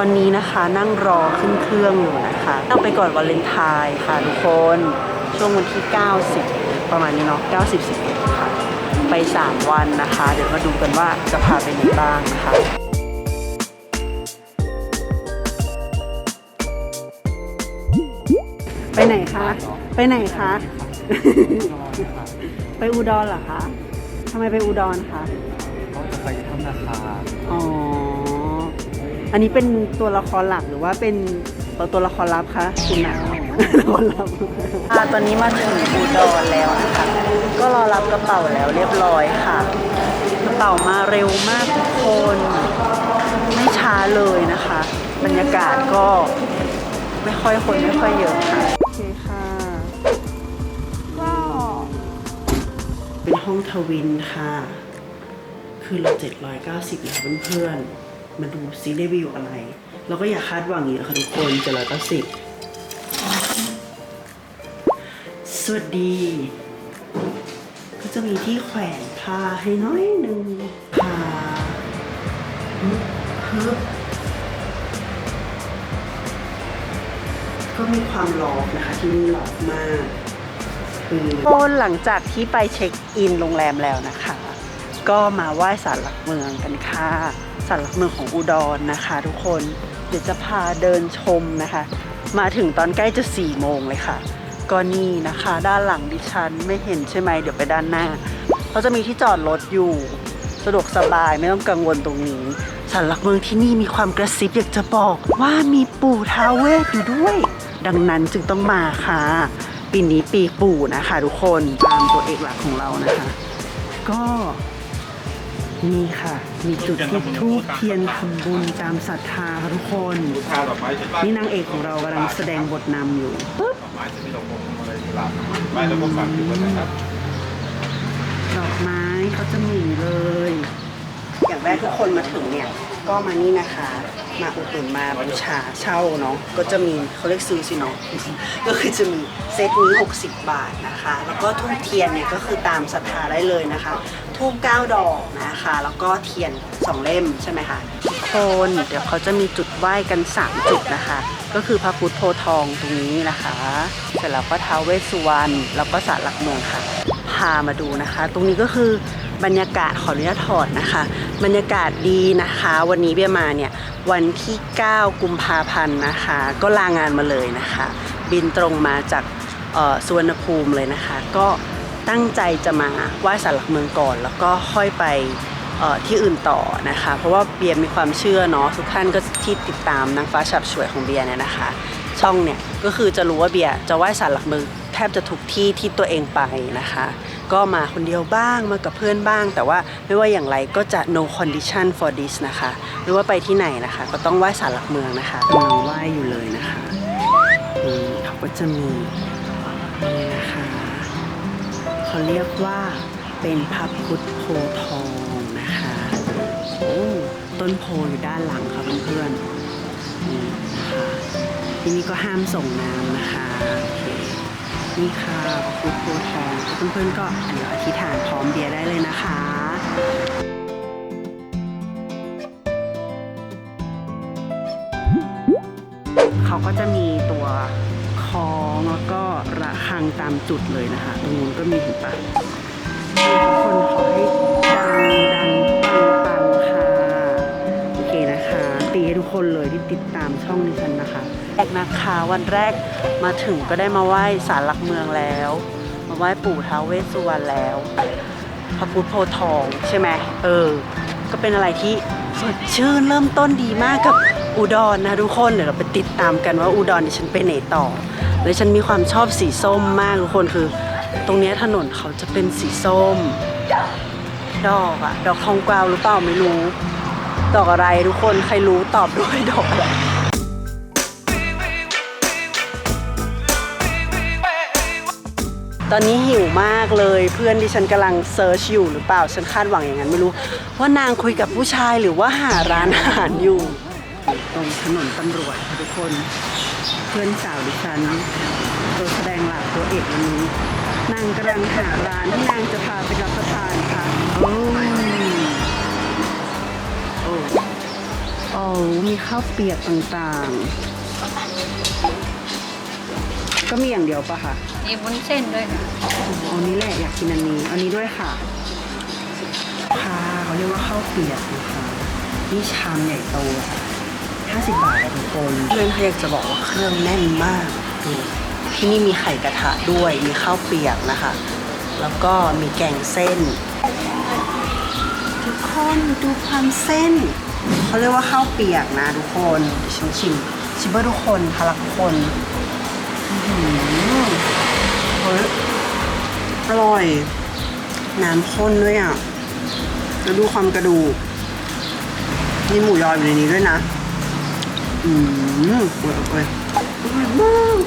ตอนนี้นะคะนั่งรอขึ้นเครื่องอยู่นะคะต้องไปก่อนวาเลนไทน์ค่ะทุกคน ช่วงวันที่ 90 ประมาณนี้เนาะ 90 11ค่ะ ไป 3 วันนะคะ เดี๋ยวมาดูกันว่าจะพาไปไหนบ้างนะคะไปไหนคะ ไปไหนคะ ไปอุดรเหรอคะทำไมไปอุดรคะเขาจะไปถ้ำนาคาอ๋อ อันนี้เป็นตัวละครหลักหรือว่าเป็นตัวละครลับคะคุณหนาวตัวละครลับอ่าตอนนี้มาถึงอุดรแล้วนะคะก็รอรับกระเป๋าแล้วเรียบร้อยค่ะ กระเป๋ามาเร็วมากทุกคนไม่ช้าเลยนะคะ บรรยากาศก็ไม่ค่อยคนไม่ค่อยเยอะค่ะโอเคค่ะก็เป็นห้องทวินค่ะ คือเรา790แล้วเพื่อนๆ มาดูซีได้วิวอะไร เราก็อย่าคาดหวังเยอะค่ะทุกคน790สวัสดี ก็จะมีที่แขวนผ้าให้น้อยหนึ่งผ้าฮึบฮึบก็มีความล็อกนะคะที่นี่ล็อกมากคือคนหลังจากที่ไปเช็คอินโรงแรมแล้วนะคะ ก็มาไหว้ศาลหลักเมืองกันค่ะศาลหลักเมืองของอุดรนะคะ ทุกคนเดี๋ยวจะพาเดินชมนะคะ มาถึงตอนใกล้จะ4ี่โมงเลยค่ะก็นี่นะคะ ด้านหลังดิฉันไม่เห็นใช่ไหมเดี๋ยวไปด้านหน้าเขาจะมีที่จอดรถอยู่ สะดวกสบายไม่ต้องกังวลตรงนี้ศาลหลักเมืองที่นี่มีความกระซิบอยากจะบอกว่ามีปู่ท้าวเวสอยู่ด้วย ดังนั้นจึงต้องมาค่ะ ปีนี้ปีปู่นะคะ ทุกคนตามตัวเอกหลักของเรานะคะ ก็ นี่ค่ะ มีจุดทูบทูบเทียนทำบุญตามศรัทธาค่ะทุกคน นี่นางเอกของเรากำลังแสดงบทนำอยู่ปึ๊บดอกไม้จะมีดอกมงอะไรหลากไม่แล้วก็ฝากอยู่วันไหนครับดอกไม้เขาจะมีเลย อย่างแรกทุกคนมาถึงเนี่ย ก็มานี่นะคะ มาอุดหนุนมาบูชาเช่าเนาะก็จะมีเขาเรียกซื้อสิเนาะก็คือจะมีเซตนี้ 60 บาทนะคะ แล้วก็ทูบเทียนเนี่ยก็คือตามศรัทธาได้เลยนะคะทูบ9ดอกนะคะ แล้วก็เทียน 2 เล่มใช่ไหมคะทุกคนเดี๋ยวเขาจะมีจุดไหว้กัน 3 จุดนะคะ ก็คือพระพุทธโพทองตรงนี้นะคะ เสร็จแล้วก็ท้าวเวสสุวรรณแล้วก็ศาลหลักเมืองค่ะ พามาดูนะคะ ตรงนี้ก็คือ บรรยากาศขออนุญาตถอดนะคะ บรรยากาศดีนะคะ วันนี้เบียมาเนี่ยวันที่ 9 กุมภาพันธ์นะคะ ก็ลางานมาเลยนะคะ บินตรงมาจากสุวรรณภูมิเลยนะคะ ก็ตั้งใจจะมาไหว้ศาลหลักเมืองก่อน แล้วก็ค่อยไปที่อื่นต่อนะคะ เพราะว่าเบียร์มีความเชื่อเนาะทุกท่านก็ที่ติดตามนางฟ้าฉับฉวยของเบียร์เนี่ยนะคะ ช่องเนี่ยก็คือจะรู้ว่าเบียร์จะไหว้ศาลหลักเมือง แทบจะทุกที่ที่ตัวเองไปนะคะ ก็มาคนเดียวบ้างมากับเพื่อนบ้าง แต่ว่าไม่ว่าอย่างไรก็จะ no condition for this นะคะไม่ว่าไปที่ไหนนะคะ ก็ต้องไหว้ศาลหลักเมืองนะคะกำลังไหว้อยู่เลยนะคะเขาก็จะมีนี่นะคะเขาเรียกว่าเป็นพระพุทธโพธิ์ทองนะคะโอ้ต้นโพอยู่ด้านหลังค่ะเพื่อนๆนี่นะคะที่นี่ก็ห้ามส่งน้ำนะคะโอเค นี่ค่ะฟูโพทองเพื่อนๆก็เดี๋ยวอธิษฐานพร้อมเบียร์ได้เลยนะคะเขาก็จะมีตัวคล้องแล้วก็ระฆังตามจุดเลยนะคะ ตรงนู้นก็มีเห็นปะทุกคน คนเลยที่ติดตามช่องดิฉันนะคะแรกนะคะวันแรกมาถึงก็ได้มาไหว้ศาลหลักเมืองแล้ว มาไหว้ปู่ท้าวเวสสุวรรณแล้วพระพุทธโพธิ์ทองใช่ไหมเออ ก็เป็นอะไรที่สดชื่นเริ่มต้นดีมากกับอุดรนะทุกคนเดี๋ยวเราไปติดตามกันว่าอุดรดิฉันไปไหนต่อแล้วฉันมีความชอบสีส้มมากทุกคนคือ ตรงนี้ถนนเขาจะเป็นสีส้ม ดอกอะดอกทองกวาวหรือเปล่าไม่รู้ ดอกอะไรทุกคนใครรู้ตอบด้วยดอกอะไรตอนนี้หิวมากเลยเพื่อนที่ฉันกำลังเซิร์ชอยู่หรือเปล่าฉันคาดหวังอย่างนั้นไม่รู้ ว่านางคุยกับผู้ชายหรือว่าหาร้านอาหารอยู่ ตรงถนนตำรวจค่ะทุกคน เพื่อนสาวดิฉันตัวแสดงหลักตัวเอกวันนี้ นางกำลังหาร้านที่นางจะพาไปรับประทานค่ะ โอ้ยโอ้โอ้อ๋อมีข้าวเปียกต่างๆ ก็มีอย่างเดียวปะคะมีวุ้นเส้นด้วยค่ะอ๋ออันนี้แหละอยากกินอันนี้ อันนี้ด้วยค่ะ ค่ะเขาเรียกว่าข้าวเปียกนะคะนี่ชามใหญ่โต50 บาทอะทุกคนเพื่อนเขาอยากจะบอกว่าเครื่องแน่นมากดูที่นี่มีไข่กระทะด้วย มีข้าวเปียกนะคะ แล้วก็มีแกงเส้น ทุกคนดูความเส้น เขาเรียกว่าข้าวเปียกนะทุกคนเดี๋ยวฉันชิมชิมเพื่อทุกคนพลักคนหือเฮ้ยอร่อย น้ำข้นด้วยอะแล้วดูความกระดูกมีหมูยออยู่ในนี้ด้วยนะ อืมโอ้ยโอ้ยอร่อยมาก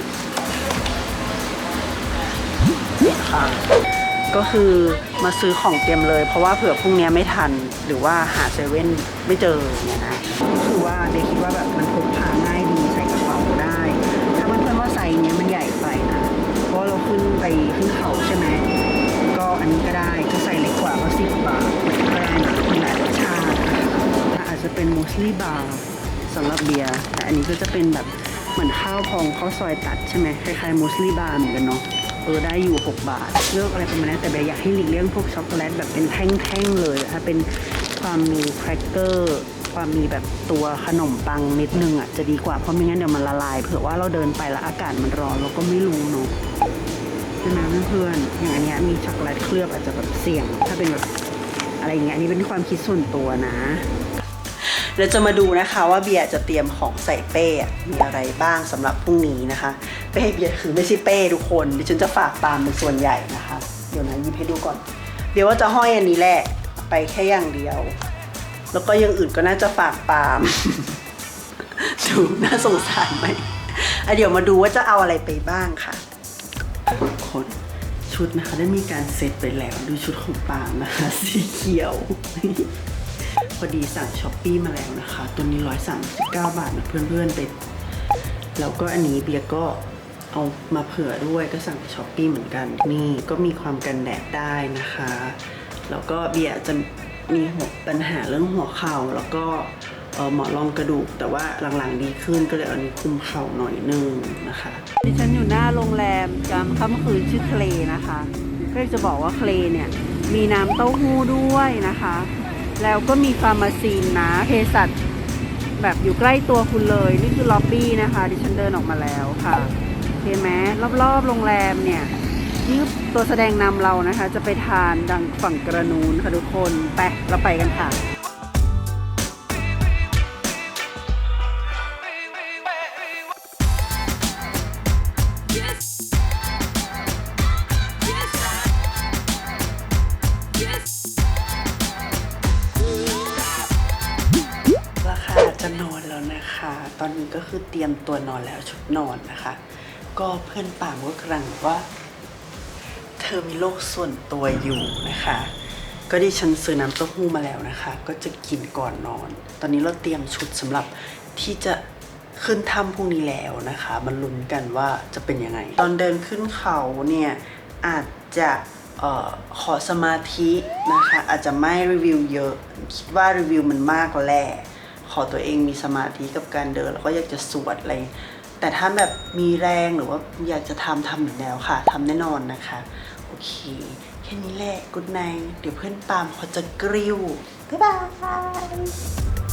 ค่ะ ก็คือมาซื้อของเตรียมเลย เพราะว่าเผื่อพรุ่งนี้ไม่ทันหรือว่าหาเซเว่นไม่เจอเนี่ยนะก็คือว่าเด็กคิดว่าแบบมันพกพาง่ายดีใส่กระเป๋าได้ ถ้าเพื่อนๆว่าไซส์เนี้ยมันใหญ่ไปนะเพราะเราขึ้นไปขึ้นเขาใช่ไหมก็อันนี้ก็ได้ก็ใส่เล็กกว่าก็สิบบาทก็ได้นะมีหลายรสชาติอาจจะเป็นมูสลี่บาร์สำหรับเบียร์แต่อันนี้ก็จะเป็นแบบเหมือนข้าวพองข้าวซอยตัดใช่ไหมคล้ายๆมูสลี่บาร์เหมือนกันเนาะ เออได้อยู่ 6 บาท เลือกอะไรประมาณนั้นแต่เบียอยากให้หลีกเลี่ยงพวกช็อกโกแลตแบบเป็นแท่งๆเลยถ้าเป็นความมีแครกเกอร์ความมีแบบตัวขนมปังนิดนึงอะจะดีกว่าเพราะไม่งั้นเดี๋ยวมันละลายเผื่อว่าเราเดินไปแล้วอากาศมันร้อนเราก็ไม่รู้เนาะใช่ไหมเพื่อนๆอย่างอันเนี้ยมีช็อกโกแลตเคลือบอาจจะแบบเสี่ยง ถ้าเป็นแบบอะไรอย่างเงี้ยอันนี้เป็นความคิดส่วนตัวนะเราจะมาดูนะคะว่าเบียร์จะเตรียมของใส่เป้มีอะไรบ้างสำหรับพรุ่งนี้นะคะเป้เบียร์คือไม่ใช่เป้ทุกคนดิฉันจะฝากปาล์มเป็นส่วนใหญ่นะคะ เดี๋ยวนะหยิบให้ดูก่อนเบียร์ว่าจะห้อยอันนี้แหละไปแค่อย่างเดียว แล้วก็ย่างอื่นก็น่าจะฝากปาล์มดูน่าสงสารไหมอะเดี๋ยวมาดูว่าจะเอาอะไรไปบ้างค่ะทุกคนชุดนะคะได้มีการเซตไปแล้วดูชุดของปาล์มนะคะสีเขียวพอดีสั่งช้อปปี้มาแล้วนะคะ ตัวนี้ 139 บาทนะเพื่อนๆไปแล้วก็อันนี้เบียร์ก็ เอามาเผื่อด้วยก็สั่งช้อปปี้เหมือนกัน นี่ก็มีความกันแดดได้นะคะ แล้วก็เบียร์จะมีหัวปัญหาเรื่องหัวเข่าแล้วก็เหมอนรองกระดูก แต่ว่าหลังๆดีขึ้นก็เลยเอาอันนี้คุมเข่าหน่อยนึงนะคะดิฉันอยู่หน้าโรงแรมจำค่ำคืนชื่อเคลนะคะก็จะบอกว่าเคลเนี่ยมีน้ำเต้าหู้ด้วยนะคะ แล้วก็มีฟาร์มาซีนนะเภสัชแบบอยู่ใกล้ตัวคุณเลย นี่คือล็อบบี้นะคะ ดิฉันเดินออกมาแล้วค่ะ เห็นไหมรอบๆโรงแรมเนี่ยนี่ตัวแสดงนำเรานะคะ จะไปทานดังฝั่งกระนูนค่ะทุกคนไปเราไปกันค่ะราคาจะนอนแล้วนะคะ ตอนนี้ก็คือเตรียมตัวนอนแล้วชุดนอนนะคะ ก็เพื่อนป่ามก็กำลังว่า เธอมีโลกส่วนตัวอยู่นะคะ ก็ดิฉันซื้อน้ำเต้าหู้มาแล้วนะคะ ก็จะกินก่อนนอน ตอนนี้เราเตรียมชุดสำหรับที่จะขึ้นถ้ำพรุ่งนี้แล้วนะคะ มันลุ้นกันว่าจะเป็นยังไง ตอนเดินขึ้นเขาเนี่ยอาจจะออขอสมาธินะคะ อาจจะไม่รีวิวเยอะ คิดว่ารีวิวมันมากแหละขอตัวเองมีสมาธิกับการเดิน แล้วก็อยากจะสวดอะไร แต่ถ้าแบบมีแรงหรือว่าอยากจะทำทำอยู่แล้วค่ะทำแน่นอนนะคะ โอเค แค่นี้แหละกุดไนเดี๋ยวเพื่อนปาล์มเขาจะกริ้วบ๊ายบาย